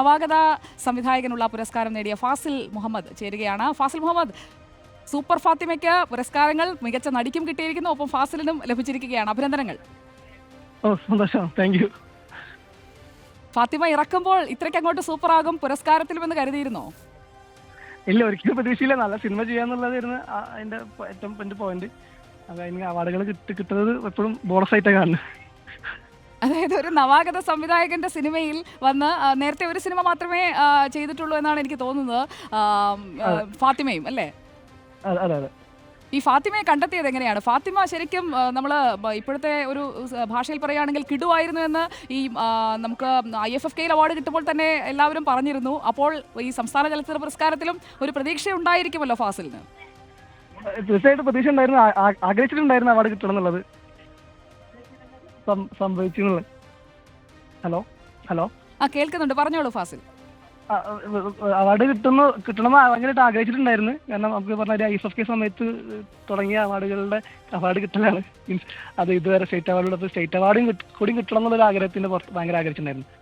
നവാഗത സംവിധായകനുള്ള പുരസ്കാരം നേടിയ ഫാസിൽ മുഹമ്മദ് ചേരുകയാണ്. ഫാസിൽ മുഹമ്മദ് സൂപ്പർ ഫാത്തിമയ്ക്ക് പുരസ്കാരങ്ങൾ മികച്ച നടിക്കും കിട്ടിയിരിക്കുന്നു. ഒപ്പം ഫാസിലിനും ലഭിച്ചിരിക്കുകയാണ്. അഭിനന്ദനങ്ങൾ. ഫാത്തിമ ഇറക്കുമ്പോൾ ഇത്രയ്ക്ക് അങ്ങോട്ട് സൂപ്പർ ആകും പുരസ്കാരത്തിലുമെന്ന് കരുതിയിരുന്നോ? ഇല്ല ഒരിക്കലും പ്രതീക്ഷയില്ല. നല്ല സിനിമ ചെയ്യാന്നുള്ളതായിരുന്നു അതിന്റെ ഏറ്റവും പോയിന്റ് അതായത് അവാർഡുകൾ കിട്ടി കിട്ടുന്നത് എപ്പോഴും ബോണസ് ആയിട്ടാണ് കാണുന്നത്. അതായത് ഒരു നവാഗത സംവിധായകന്റെ സിനിമയിൽ വന്ന് ആ, നേരത്തെ ഒരു സിനിമ മാത്രമേ ആ, ചെയ്തിട്ടുള്ളൂ എന്നാണ് എനിക്ക് തോന്നുന്നത്. ആ, ആ, ഫാത്തിമയും അല്ലേ? അതെ അതെ അതെ. ഈ ഫാത്തിമയെ കണ്ടെത്തിയത് എങ്ങനെയാണ്? ഫാത്തിമ ശരിക്കും നമ്മൾ ഇപ്പോഴത്തെ ഒരു സ- ഭാഷയിൽ പറയുകയാണെങ്കിൽ കിടുവായിരുന്നു എന്ന് ഈ ആ, നമുക്ക് ഐ എഫ് എഫ് കെയിൽ അവാർഡ് കിട്ടുമ്പോൾ തന്നെ എല്ലാവരും പറഞ്ഞിരുന്നു. അപ്പോൾ ഈ സംസ്ഥാന ചലച്ചിത്ര പുരസ്കാരത്തിലും ഒരു പ്രതീക്ഷ ഉണ്ടായിരിക്കുമല്ലോ ഫാസിലിന് തീർച്ചയായിട്ടും പ്രതീക്ഷ ഉണ്ടായിരുന്നു ആ- ആ- ആഗ്രഹിച്ചിട്ടുണ്ടായിരുന്നു അവാർഡ് കിട്ടണം എന്നുള്ളത്. സം- സംഭവിച്ചു ഹലോ ഹലോ. ആ കേൾക്കുന്നുണ്ട്. പറഞ്ഞോളൂ ഫാസിൽ. അവാർഡ് കിട്ടുന്നു കിട്ടണമെന്ന് ഭയങ്കരമായിട്ട് ആഗ്രഹിച്ചിട്ടുണ്ടായിരുന്നു. കാരണം നമുക്ക് പറഞ്ഞ ഐ എഫ് എഫ് കെ സമയത്ത് തുടങ്ങിയ അവാർഡുകളുടെ അവാർഡ് കിട്ടലാണ്. മീൻസ് അത് ഇതുവരെ സ്റ്റേറ്റ് അവാർഡ് സ്റ്റേറ്റ് അവാർഡും കൂടി കിട്ടണം എന്നുള്ള ആഗ്രഹത്തിന്റെ പുറത്ത് ഭയങ്കര ആഗ്രഹിച്ചിട്ടുണ്ടായിരുന്നു.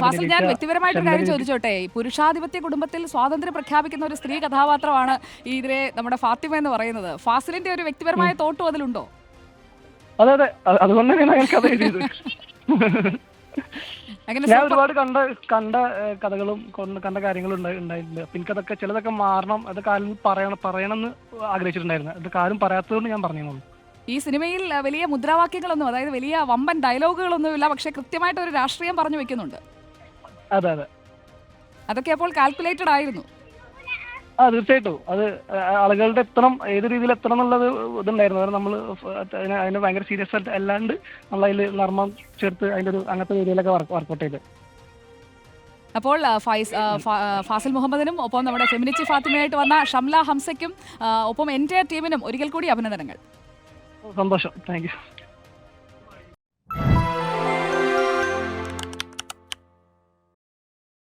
ഫാസിൽ ഞാൻ വ്യക്തിപരമായിട്ട് കാര്യം ചോദിച്ചോട്ടെ. പുരുഷാധിപത്യ കുടുംബത്തിൽ സ്വാതന്ത്ര്യം പ്രഖ്യാപിക്കുന്ന ഒരു സ്ത്രീ കഥാപാത്രമാണ് ഈ ഇതിലെ നമ്മുടെ ഫാത്തിമ എന്ന് പറയുന്നത്. ഫാസിലിന്റെ ഒരു വ്യക്തിപരമായ തോട്ടും അതിലുണ്ടോ? അതെ അതെ. അതുകൊണ്ട് തന്നെയാണ് ഞാൻ കഥ എഴുതിയത്. ഞാൻ ഒരുപാട് കണ്ട കണ്ട കഥകളും കണ്ട കാര്യങ്ങളും ഉണ്ടായിട്ടുണ്ട്. അപ്പൊ എനിക്കതൊക്കെ ചിലതൊക്കെ മാറണം അതൊക്കെ ആരും പറയണം പറയണമെന്ന് ആഗ്രഹിച്ചിട്ടുണ്ടായിരുന്നു. അത് ആരും പറയാത്തതുകൊണ്ട് ഞാൻ പറഞ്ഞോളൂ ഈ സിനിമയിൽ വലിയ മുദ്രാവാക്യങ്ങളൊന്നും അതായത് വലിയ വമ്പൻ ഡയലോഗുകളൊന്നും ഇല്ല. പക്ഷെ കൃത്യമായിട്ട് ഒരു രാഷ്ട്രീയം പറഞ്ഞു വെക്കുന്നുണ്ട്. അതെ അതെ. അതൊക്കെ അപ്പോൾ കാൽക്കുലേറ്റഡ് ആയിരുന്നു. ആ തീർച്ചയായിട്ടും. അത് ആളുകളുടെ എത്തണം ഏത് രീതിയിൽ എത്തണം എന്നുള്ളത് ഇതുണ്ടായിരുന്നു. അത് നമ്മൾ അതിനെ അതിനെ ഭയങ്കര സീരിയസ് ആയിട്ട് അല്ലാണ്ട് നമ്മൾ അതിൽ നർമ്മം ചേർത്ത് അതിന്റെ ഒരു അങ്ങനത്തെ രീതിയിലൊക്കെ വർക്കൗട്ട് ചെയ്ത്. അപ്പോൾ ഫൈസ് ഫാസിൽ മുഹമ്മദിനും ഒപ്പം നമ്മുടെ ഫെമിനിച്ചി ഫാത്തിമയായിട്ട് വന്ന ഷംല ഹംസയ്ക്കും ഒപ്പം എന്റെ ടീമിനും ഒരിക്കൽ കൂടി അഭിനന്ദനങ്ങൾ. സന്തോഷം. താങ്ക്